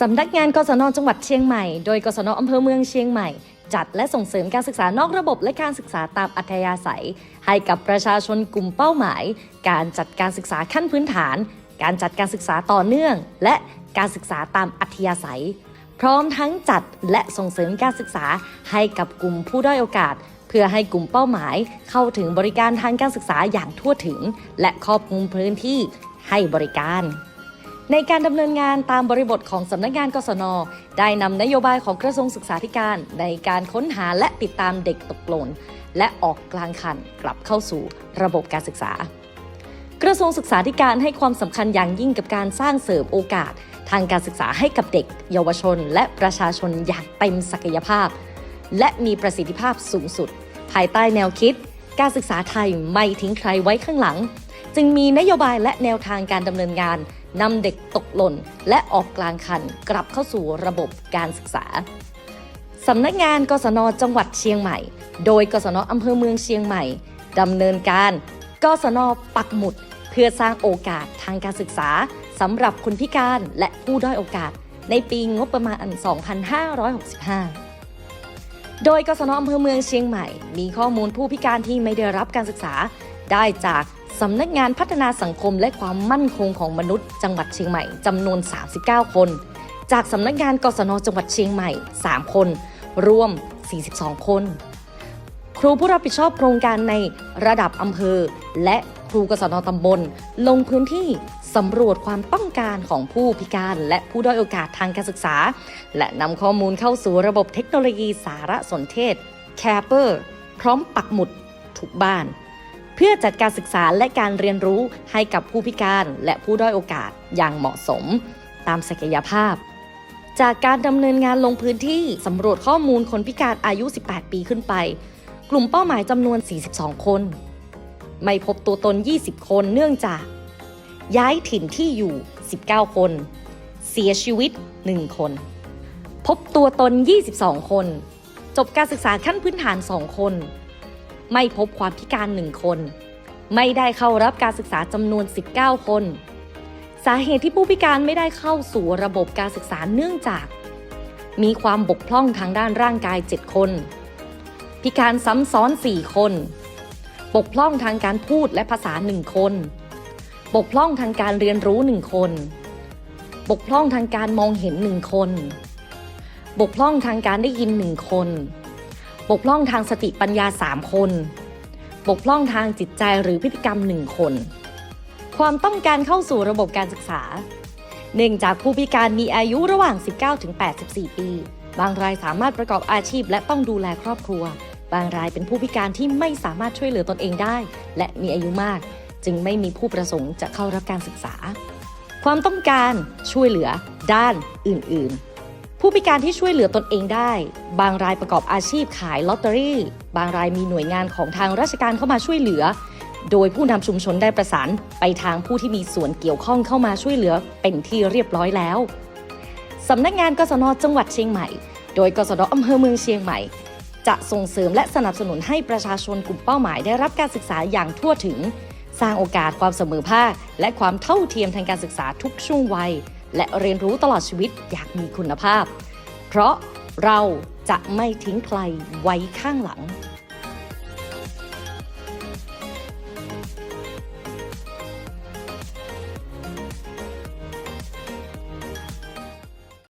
สำนักงานกศนจังหวัดเชียงใหม่ โดยกศนอำเภอเมืองเชียงใหม่ จัดและส่งเสริมการศึกษานอกระบบและการศึกษาตามอัธยาศัย ให้กับประชาชนกลุ่มเป้าหมาย การจัดการศึกษาขั้นพื้นฐาน การจัดการศึกษาต่อเนื่อง และการศึกษาตามอัธยาศัย พร้อมทั้งจัดและส่งเสริมการศึกษาให้กับกลุ่มผู้ด้อยโอกาส เพื่อให้กลุ่มเป้าหมาย เข้าถึงบริการทางการศึกษาอย่างทั่วถึง และครอบคลุมพื้นที่ให้บริการ ในการดำเนินงานตามบริบทของสำนักงานกศน ได้นำนโยบายของกระทรวงศึกษาธิการ ในการค้นหาและติดตามเด็กตกหล่นและออกกลางคันกลับเข้าสู่ระบบการศึกษา กระทรวงศึกษาธิการให้ความสำคัญอย่างยิ่งกับการสร้างเสริมโอกาส ทางการศึกษาให้กับเด็ก เยาวชน และประชาชนอย่างเต็มศักยภาพ และมีประสิทธิภาพสูงสุด ภายใต้แนวคิด การศึกษาไทยไม่ทิ้งใครไว้ข้างหลัง จึงมีนโยบายและแนวทางการดำเนินงาน นำเด็กตกหล่น และออกกลางคันกลับเข้าสู่ระบบการศึกษาสำนักงานกศนจังหวัดเชียงใหม่ โดยกศนอำเภอเมืองเชียงใหม่ดำเนินการกศนปักหมุด เพื่อสร้างโอกาสทางการศึกษาสำหรับคนพิการและผู้ด้อยโอกาส ในปีงบประมาณ 2565 โดยกศนอำเภอเมืองเชียงใหม่ มีข้อมูลผู้พิการที่ไม่ได้รับการศึกษาได้จาก สำนักงานพัฒนาสังคมและความมั่นคงของมนุษย์จังหวัดเชียงใหม่จำนวน 39 คน จากสำนักงานกศนจังหวัดเชียงใหม่ 3 คน รวม 42 คน ครูผู้รับผิดชอบโครงการในระดับอำเภอ และครูกศนตำบล ลงพื้นที่สำรวจความต้องการของผู้พิการ และผู้ด้อยโอกาสทางการศึกษา และนำข้อมูลเข้าสู่ระบบเทคโนโลยีสารสนเทศ c a p e r พร้อมปักหมุดทุกบ้าน เพื่อจัดการศึกษาและการเรียนรู้ให้กับผู้พิการและผู้ด้อยโอกาสอย่างเหมาะสม ตามศักยภาพ จากการดำเนินงานลงพื้นที่สำรวจข้อมูลคนพิการอายุ 18 ปีขึ้นไป กลุ่มเป้าหมายจำนวน 42 คน ไม่พบตัวตน 20 คนเนื่องจาก ย้ายถิ่นที่อยู่ 19 คน เสียชีวิต 1 คน พบตัวตน 22 คน จบการศึกษาขั้นพื้นฐาน 2 คน ไม่พบความพิการ1คน ไม่ได้เข้ารับการศึกษาจำนวน 19 คน สาเหตุที่ผู้พิการไม่ได้เข้าสู่ระบบการศึกษาเนื่องจาก มีความบกพร่องทางด้านร่างกาย 7 คน พิการซ้ำซ้อน 4 คน บกพร่องทางการพูดและภาษา 1 คน บกพร่องทางการเรียนรู้ 1 คน บกพร่องทางการมองเห็น 1 คน บกพร่องทางการได้ยิน 1 คน บกพร่องทางสติปัญญา 3 คนบกพร่องทางจิตใจหรือพฤติกรรม 1 คน ความต้องการเข้าสู่ระบบการศึกษา เนื่องจากผู้พิการมีอายุระหว่าง 19 ถึง 84 ปี บางรายสามารถประกอบอาชีพและต้องดูแลครอบครัว บางรายเป็นผู้พิการที่ไม่สามารถช่วยเหลือตนเองได้ และมีอายุมาก จึงไม่มีผู้ประสงค์จะเข้ารับการศึกษา ความต้องการช่วยเหลือด้านอื่น ๆ ผู้พิการที่ช่วยเหลือตนเองได้ บางรายประกอบอาชีพขายลอตเตอรี่ บางรายมีหน่วยงานของทางราชการเข้ามาช่วยเหลือ โดยผู้นำชุมชนได้ประสานไปทางผู้ที่มีส่วนเกี่ยวข้องเข้ามาช่วยเหลือเป็นที่เรียบร้อยแล้วสำนักงานกศนจังหวัดเชียงใหม่ โดยกศนอำเภอเมืองเชียงใหม่ จะส่งเสริมและสนับสนุนให้ประชาชนกลุ่มเป้าหมายได้รับการศึกษาอย่างทั่วถึง สร้างโอกาสความเสมอภาคและความเท่าเทียมทางการศึกษาทุกช่วงวัย และเรียนรู้ตลอดชีวิตอยากมีคุณภาพ เพราะเราจะไม่ทิ้งใครไว้ข้างหลัง